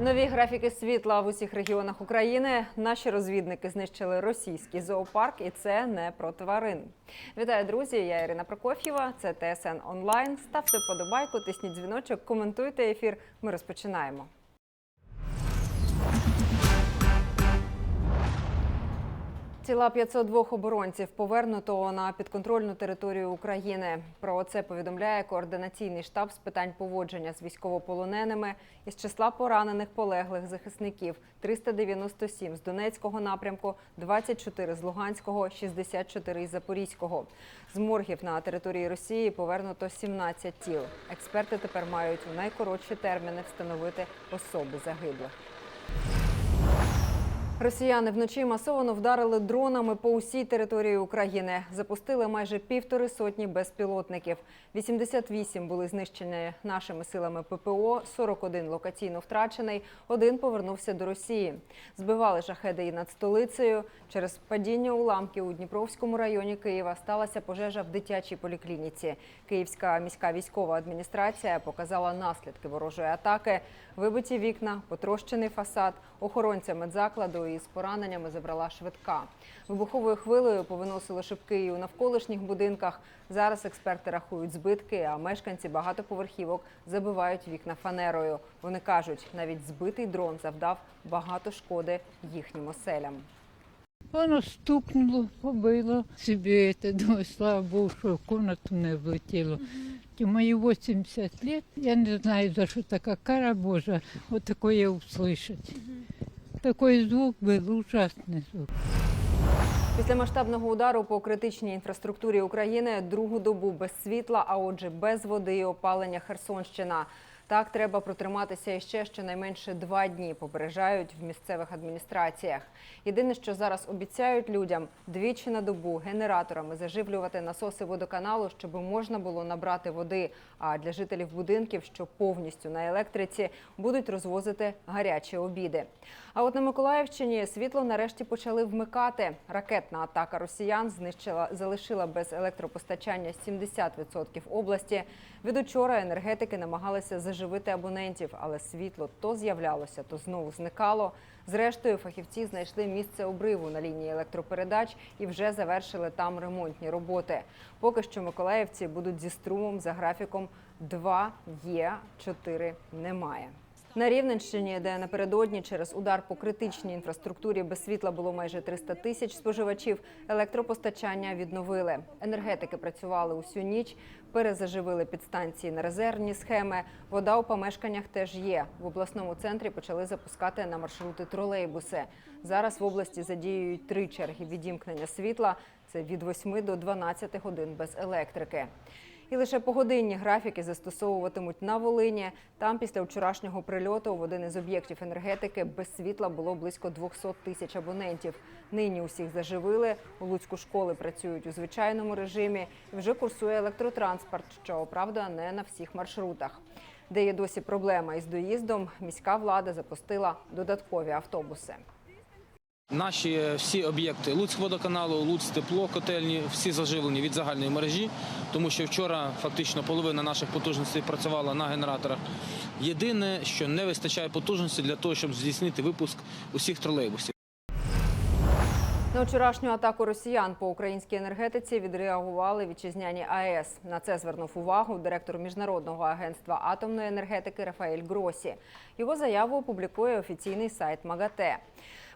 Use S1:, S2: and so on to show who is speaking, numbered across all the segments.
S1: Нові графіки світла в усіх регіонах України. Наші розвідники знищили російський зоопарк, і це не про тварин. Вітаю, друзі! Я Ірина Прокоф'єва. Це ТСН онлайн. Ставте вподобайку, тисніть дзвіночок, коментуйте ефір. Ми розпочинаємо. Тіла 502 оборонців повернуто на підконтрольну територію України. Про це повідомляє координаційний штаб з питань поводження з військовополоненими із числа поранених полеглих захисників 397 з Донецького напрямку, 24 з Луганського, 64 із Запорізького. З моргів на території Росії повернуто 17 тіл. Експерти тепер мають у найкоротші терміни встановити особи загиблих. Росіяни вночі масово вдарили дронами по усій території України. Запустили майже півтори сотні безпілотників. 88 були знищені нашими силами ППО, 41 локаційно втрачений, один повернувся до Росії. Збивали шахеди і над столицею. Через падіння уламків у Дніпровському районі Києва сталася пожежа в дитячій поліклініці. Київська міська військова адміністрація показала наслідки ворожої атаки. Вибиті вікна, потрощений фасад. Охоронця медзакладу із пораненнями забрала швидка. Вибуховою хвилею повиносили шибки і у навколишніх будинках. Зараз експерти рахують збитки, а мешканці багатоповерхівок забивають вікна фанерою. Вони кажуть, навіть збитий дрон завдав багато шкоди їхнім оселям.
S2: Воно стукнуло, побило собі. це. Думаю, слава Богу, що комнату не влетіло. Мої 80 лет, я не знаю, за що така кара Божа, от такое услышать. Такой звук був, ужасний звук.
S1: Після масштабного удару по критичній інфраструктурі України другу добу без світла, а отже, без води і опалення Херсонщина. Так треба протриматися іще щонайменше два дні, попереджають в місцевих адміністраціях. Єдине, що зараз обіцяють людям двічі на добу генераторами заживлювати насоси водоканалу, щоб можна було набрати води. А для жителів будинків, що повністю на електриці, будуть розвозити гарячі обіди. А от на Миколаївщині світло нарешті почали вмикати. Ракетна атака росіян знищила залишила без електропостачання 70% області. Від учора енергетики намагалися заживити абонентів, але світло то з'являлося, то знову зникало. Зрештою, фахівці знайшли місце обриву на лінії електропередач і вже завершили там ремонтні роботи. Поки що миколаївці будуть зі струмом за графіком 2 є, 4 немає. На Рівненщині, де напередодні через удар по критичній інфраструктурі без світла було майже 300 тисяч споживачів, електропостачання відновили. Енергетики працювали усю ніч, перезаживили підстанції на резервні схеми. Вода у помешканнях теж є. В обласному центрі почали запускати на маршрути тролейбуси. Зараз в області задіюють три черги відімкнення світла. Це від 8 до 12 годин без електрики. І лише погодинні графіки застосовуватимуть на Волині. Там після вчорашнього прильоту в один із об'єктів енергетики без світла було близько 200 тисяч абонентів. Нині усіх заживили. У Луцьку школи працюють у звичайному режимі. Вже курсує електротранспорт, що правда не на всіх маршрутах. Де є досі проблема із доїздом, міська влада запустила додаткові автобуси.
S3: Наші всі об'єкти Луцькводоканалу, Луцтепло, котельні всі заживлені від загальної мережі, тому що вчора фактично половина наших потужностей працювала на генераторах. Єдине, що не вистачає потужності для того, щоб здійснити випуск усіх тролейбусів.
S1: На вчорашню атаку росіян по українській енергетиці відреагували вітчизняні АЕС. На це звернув увагу директор міжнародного агентства атомної енергетики Рафаель Гросі. Його заяву опублікує офіційний сайт МАГАТЕ.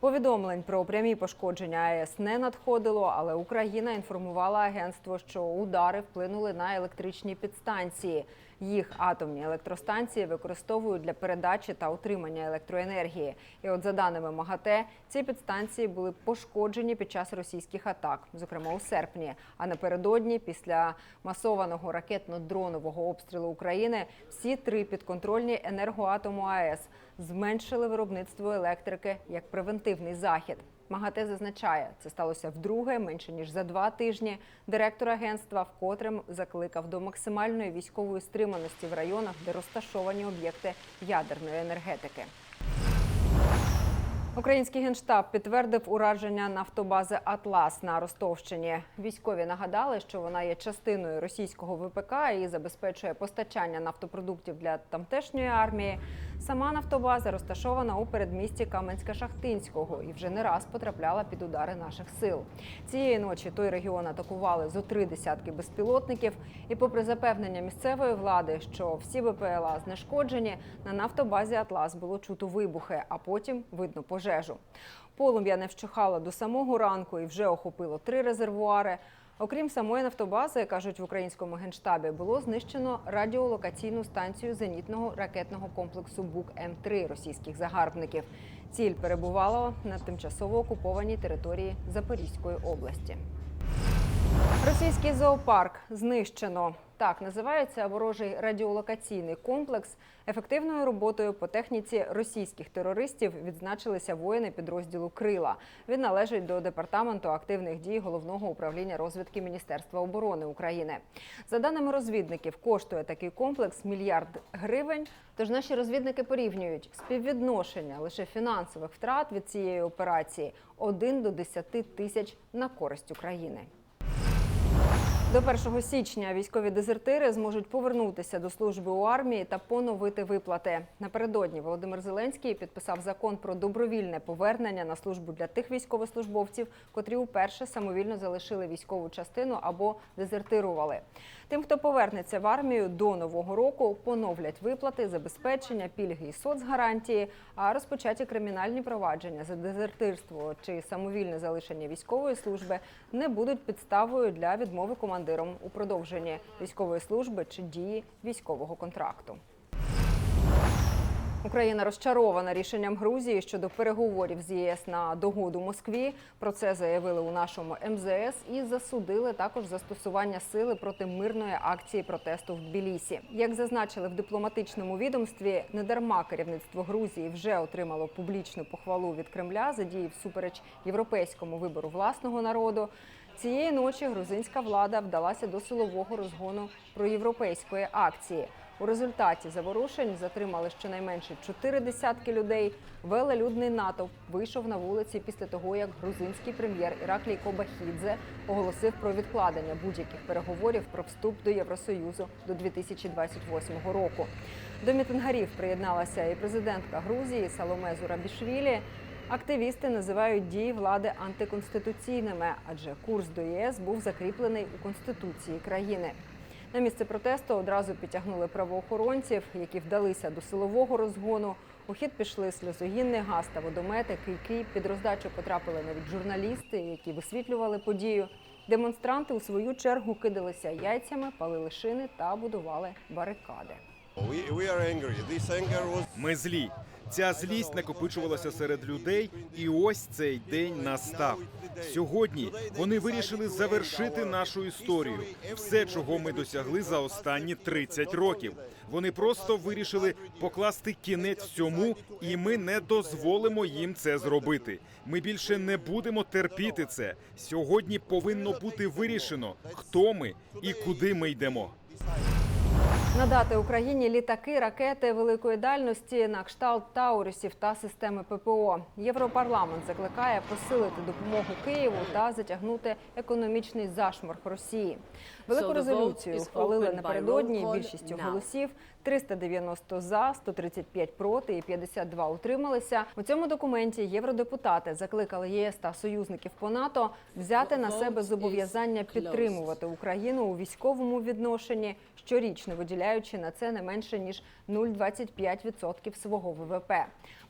S1: Повідомлень про прямі пошкодження АЕС не надходило, але Україна інформувала агентство, що удари вплинули на електричні підстанції. Їх атомні електростанції використовують для передачі та утримання електроенергії. І от за даними МАГАТЕ, ці підстанції були пошкоджені під час російських атак, зокрема у серпні. А напередодні, після масованого ракетно-дронового обстрілу України, всі три підконтрольні енергоатому АЕС зменшили виробництво електрики як превентивний захід. МАГАТЕ зазначає, це сталося вдруге, менше ніж за два тижні. Директор агентства вкотре закликав до максимальної військової стриманості в районах, де розташовані об'єкти ядерної енергетики. Український генштаб підтвердив ураження нафтобази Атлас на Ростовщині. Військові нагадали, що вона є частиною російського ВПК і забезпечує постачання нафтопродуктів для тамтешньої армії. Сама нафтобаза розташована у передмісті Каменська-Шахтинського і вже не раз потрапляла під удари наших сил. Цієї ночі той регіон атакували зо три десятки безпілотників. І, попри запевнення місцевої влади, що всі БПЛА знешкоджені, на нафтобазі Атлас було чути вибухи, а потім видно пожежу. Полум'я не вщухало до самого ранку і вже охопило три резервуари. Окрім самої нафтобази, кажуть в українському генштабі, було знищено радіолокаційну станцію зенітного ракетного комплексу БУК М3 російських загарбників. Ціль перебувала на тимчасово окупованій території Запорізької області. Російський зоопарк знищено. Так називається ворожий радіолокаційний комплекс. Ефективною роботою по техніці російських терористів відзначилися воїни підрозділу Крила. Він належить до департаменту активних дій головного управління розвідки Міністерства оборони України. За даними розвідників, коштує такий комплекс мільярд гривень. Тож наші розвідники порівнюють співвідношення лише фінансових втрат від цієї операції 1 до 10 тисяч на користь України. До 1 січня військові дезертири зможуть повернутися до служби у армії та поновити виплати. Напередодні Володимир Зеленський підписав закон про добровільне повернення на службу для тих військовослужбовців, котрі уперше самовільно залишили військову частину або дезертирували. Тим, хто повернеться в армію до нового року, поновлять виплати, забезпечення, пільги і соцгарантії, а розпочаті кримінальні провадження за дезертирство чи самовільне залишення військової служби не будуть підставою для відмови командиром у продовженні військової служби чи дії військового контракту. Україна розчарована рішенням Грузії щодо переговорів з ЄС на догоду Москві. Про це заявили у нашому МЗС і засудили також застосування сили проти мирної акції протесту в Тбілісі. Як зазначили в дипломатичному відомстві, недарма керівництво Грузії вже отримало публічну похвалу від Кремля за дії всупереч європейському вибору власного народу. Цієї ночі грузинська влада вдалася до силового розгону проєвропейської акції. У результаті заворушень затримали щонайменше чотири десятки людей. Велелюдний натовп вийшов на вулиці після того, як грузинський прем'єр Іраклій Кобахідзе оголосив про відкладення будь-яких переговорів про вступ до Євросоюзу до 2028 року. До мітингарів приєдналася і президентка Грузії Саломе Зурабішвілі. Активісти називають дії влади антиконституційними, адже курс до ЄС був закріплений у конституції країни. На місце протесту одразу підтягнули правоохоронців, які вдалися до силового розгону. У хід пішли сльозогінний газ та водомети, кийки. Під роздачу потрапили навіть журналісти, які висвітлювали подію. Демонстранти у свою чергу кидалися яйцями, палили шини та будували барикади.
S4: Ми злі. Ця злість накопичувалася серед людей, і ось цей день настав. Сьогодні вони вирішили завершити нашу історію, все, чого ми досягли за останні 30 років. Вони просто вирішили покласти кінець всьому, і ми не дозволимо їм це зробити. Ми більше не будемо терпіти це. Сьогодні повинно бути вирішено, хто ми і куди ми йдемо.
S1: Надати Україні літаки, ракети великої дальності на кшталт Таурісів та системи ППО. Європарламент закликає посилити допомогу Києву та затягнути економічний зашморг Росії. Велику резолюцію ухвалили напередодні більшістю голосів. 390 за, 135 проти і 52 утрималися. У цьому документі євродепутати закликали єС та союзників по НАТО взяти на себе зобов'язання підтримувати Україну у військовому відношенні, щорічно виділяючи на це не менше ніж 0,25% свого ВВП.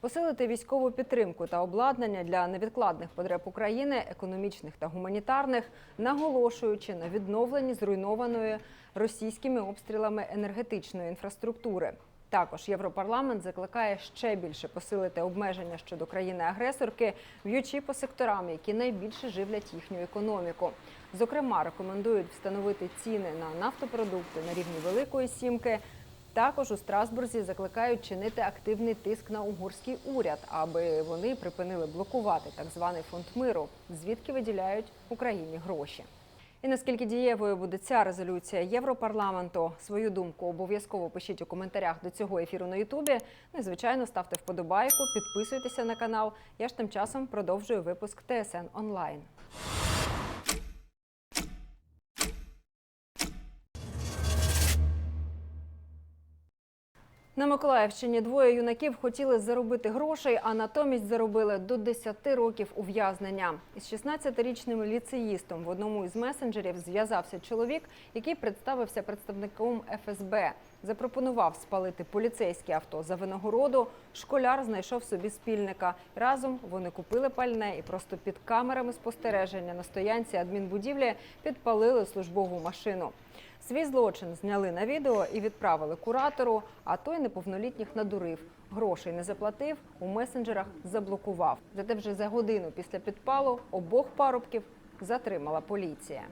S1: Посилити військову підтримку та обладнання для невідкладних потреб України, економічних та гуманітарних, наголошуючи на відновленні зруйнованої російськими обстрілами енергетичної інфраструктури. Також Європарламент закликає ще більше посилити обмеження щодо країни-агресорки, б'ючи по секторам, які найбільше живлять їхню економіку. Зокрема, рекомендують встановити ціни на нафтопродукти на рівні Великої Сімки. Також у Страсбурзі закликають чинити активний тиск на угорський уряд, аби вони припинили блокувати так званий фонд миру, звідки виділяють Україні гроші. І наскільки дієвою буде ця резолюція Європарламенту? Свою думку обов'язково пишіть у коментарях до цього ефіру на Ютубі. Ну звичайно ставте вподобайку, підписуйтеся на канал. Я ж тим часом продовжую випуск ТСН онлайн. На Миколаївщині двоє юнаків хотіли заробити грошей, а натомість заробили до 10 років ув'язнення. Із 16-річним ліцеїстом в одному із месенджерів зв'язався чоловік, який представився представником ФСБ. Запропонував спалити поліцейське авто за винагороду. Школяр знайшов собі спільника. Разом вони купили пальне і просто під камерами спостереження на стоянці адмінбудівлі підпалили службову машину. Свій злочин зняли на відео і відправили куратору, а той неповнолітніх надурив. Грошей не заплатив, у месенджерах заблокував. Зате вже за годину після підпалу обох парубків затримала поліція.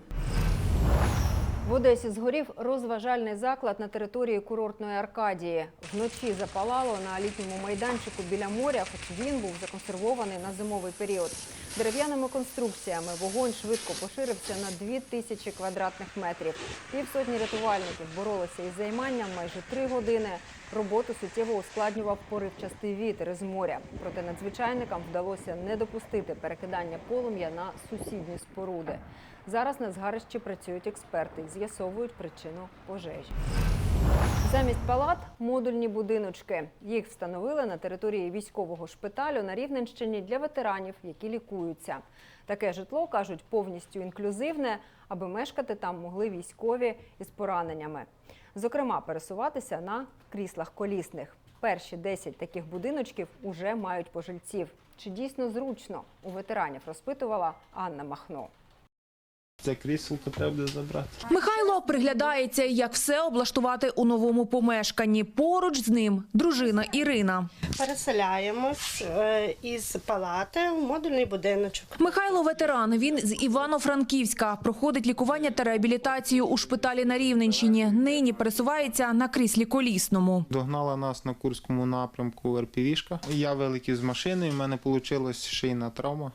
S1: В Одесі згорів розважальний заклад на території курортної Аркадії. Вночі запалало на літньому майданчику біля моря, хоч він був законсервований на зимовий період. Дерев'яними конструкціями вогонь швидко поширився на дві тисячі квадратних метрів. Півсотні рятувальників боролися із займанням майже три години. Роботу суттєво ускладнював поривчастий вітер із моря. Проте надзвичайникам вдалося не допустити перекидання полум'я на сусідні споруди. Зараз на згарищі працюють експерти з'ясовують причину пожежі. Замість палат модульні будиночки. Їх встановили на території військового шпиталю на Рівненщині для ветеранів, які лікуються. Таке житло кажуть повністю інклюзивне, аби мешкати там могли військові із пораненнями. Зокрема, пересуватися на кріслах колісних. Перші 10 таких будиночків уже мають пожильців. Чи дійсно зручно у ветеранів розпитувала Анна Махно.
S5: Це кріселко треба буде забрати.
S6: Михайло приглядається, як все облаштувати у новому помешканні. Поруч з ним дружина Ірина.
S7: Переселяємось е, із палати в модульний будиночок.
S6: Михайло ветеран. Він з Івано-Франківська. Проходить лікування та реабілітацію у шпиталі на Рівненщині. Нині пересувається на кріслі колісному.
S5: Догнала нас на Курському напрямку РПВшка. Я вилетів з машини, і в мене вийшла шийна травма,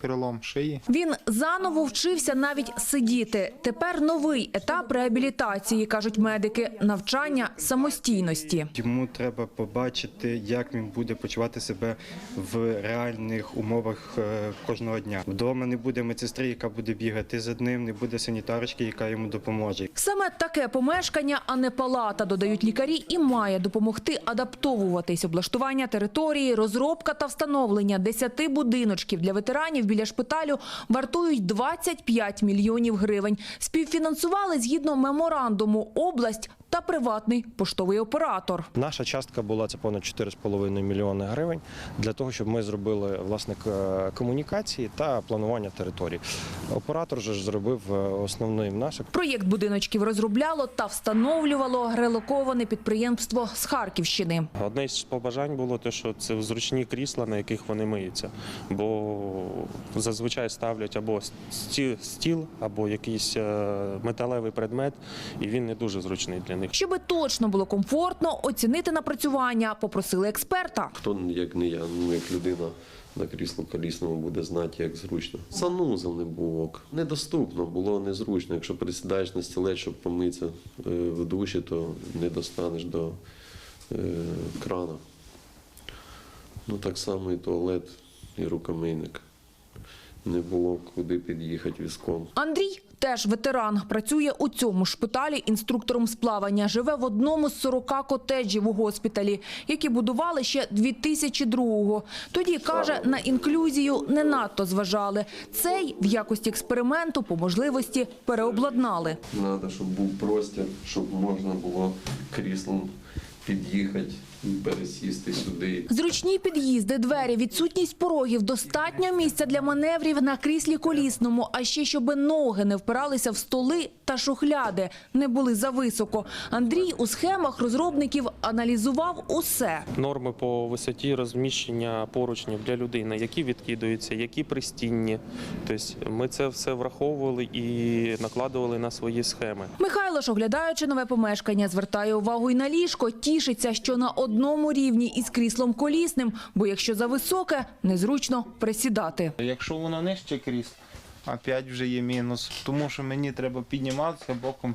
S5: перелом шиї.
S6: Він заново вчився навіть сидіти. Тепер новий етап реабілітації, кажуть медики, навчання самостійності.
S8: Йому треба побачити, як він буде почувати себе в реальних умовах е, кожного дня. Вдома не буде медсестри, яка буде бігати за ним, не буде санітарочки, яка йому допоможе.
S6: Саме таке помешкання, а не палата, додають лікарі, і має допомогти адаптовуватись. Облаштування території, розробка та встановлення 10 будиночків для ветеранів біля шпиталю вартують 25 мільйонів гривень. Співфінансували згідно меморандуму область та приватний поштовий оператор.
S9: Наша частка була це понад 4,5 мільйони гривень для того, щоб ми зробили власне комунікації та планування території. Оператор же ж зробив е, основний внесок.
S6: Проєкт будиночків розробляло та встановлювало релоковане підприємство з Харківщини.
S10: Одне з побажань було те, що це зручні крісла, на яких вони миються. Бо зазвичай ставлять або стіл, або якийсь е, металевий предмет, і він не дуже зручний для них.
S6: Щоби точно було комфортно, оцінити напрацювання попросили експерта.
S11: Хто як не я, ну як людина на крісло колісному буде знати, як зручно. Санузел не було. Недоступно, було незручно. Якщо присідаєш на стілець, щоб помитися е, в душі, то не достанеш до е, крана. Ну так само і туалет, і рукомийник. Не було куди під'їхати візком.
S6: Anдрій теж ветеран. Працює у цьому шпиталі інструктором з плавання. Живе в одному з 40 котеджів у госпіталі, які будували ще 2002-го. Тоді, каже, на інклюзію не надто зважали. Цей в якості експерименту по можливості переобладнали.
S11: Треба, щоб був простір, щоб можна було кріслом під'їхати пересісти сюди.
S6: Зручні під'їзди, двері, відсутність порогів, достатньо місця для маневрів на кріслі колісному, а ще щоб ноги не впиралися в столи та шухляди, не були зависоко. Андрій у схемах розробників аналізував усе.
S10: Норми по висоті розміщення поручнів для людини, які відкидаються, які пристінні. Тобто ми це все враховували і накладували на свої схеми.
S6: Михайло ж, оглядаючи нове помешкання, звертає увагу і на ліжко, тішиться, що на одному рівні із кріслом колісним, бо якщо зависоке, незручно присідати.
S5: Якщо воно нижче крісло, опять вже є мінус. Тому що мені треба підніматися боком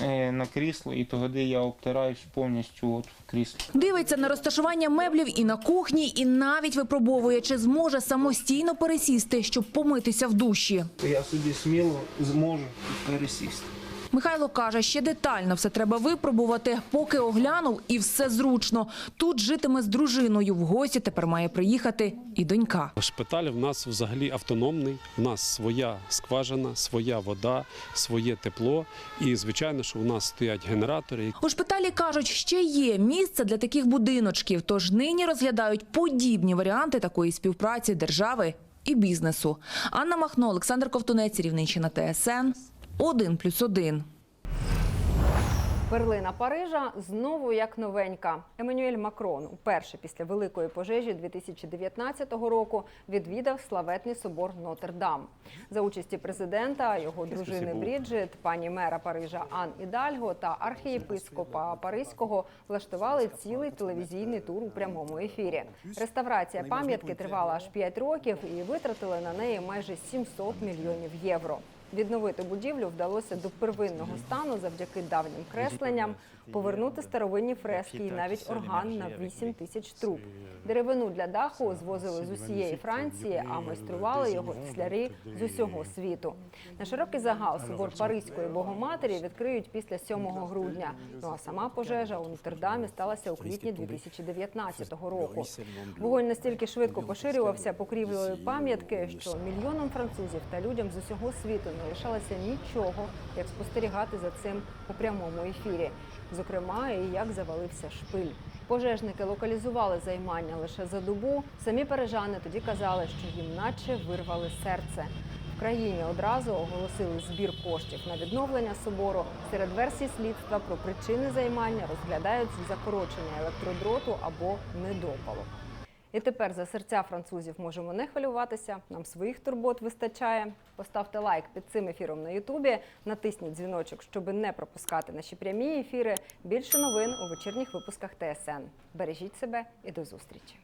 S5: е, на крісло, і тоді я обтираюсь повністю от в кріслі.
S6: Дивиться на розташування меблів і на кухні, і навіть випробовує, чи зможе самостійно пересісти, щоб помитися в душі.
S5: Я собі сміло зможу пересісти.
S6: Михайло каже, ще детально все треба випробувати, поки оглянув і все зручно. Тут житиме з дружиною. В гості тепер має приїхати і донька.
S12: Шпиталь в нас взагалі автономний. В нас своя скважина, своя вода, своє тепло. І звичайно, що у нас стоять генератори.
S6: У шпиталі кажуть, ще є місце для таких будиночків, тож нині розглядають подібні варіанти такої співпраці держави і бізнесу. Анна Махно, Олександр Ковтунець, Рівненщина ТСН. 1+,1.
S1: Перлина Парижа знову як новенька. Еммануель Макрон уперше після великої пожежі 2019 року відвідав славетний собор Нотр-Дам. За участі президента, його дружини Бріджит, пані мера Парижа Ан Ідальго та архієпископа Паризького влаштували цілий телевізійний тур у прямому ефірі. Реставрація пам'ятки тривала аж 5 років і витратили на неї майже 700 мільйонів євро. Відновити будівлю вдалося до первинного стану завдяки давнім кресленням, повернути старовинні фрески і навіть орган на 8 тисяч труб. Деревину для даху звозили з усієї Франції, а майстрували його тісляри з усього світу. На широкий загал собор Паризької Богоматері відкриють після 7 грудня. Ну а сама пожежа у Нотр-Дамі сталася у квітні 2019 року. Вогонь настільки швидко поширювався покрівлею пам'ятки, що мільйонам французів та людям з усього світу не лишалося нічого, як спостерігати за цим у прямому ефірі. Зокрема, і як завалився шпиль. Пожежники локалізували займання лише за добу. Самі парижани тоді казали, що їм наче вирвали серце. В країні одразу оголосили збір коштів на відновлення собору. Серед версій слідства про причини займання розглядають закорочення електродроту або недопалу. І тепер за серця французів можемо не хвилюватися. Нам своїх турбот вистачає. Поставте лайк під цим ефіром на Ютубі, натисніть дзвіночок, щоб не пропускати наші прямі ефіри. Більше новин у вечірніх випусках ТСН. Бережіть себе і до зустрічі.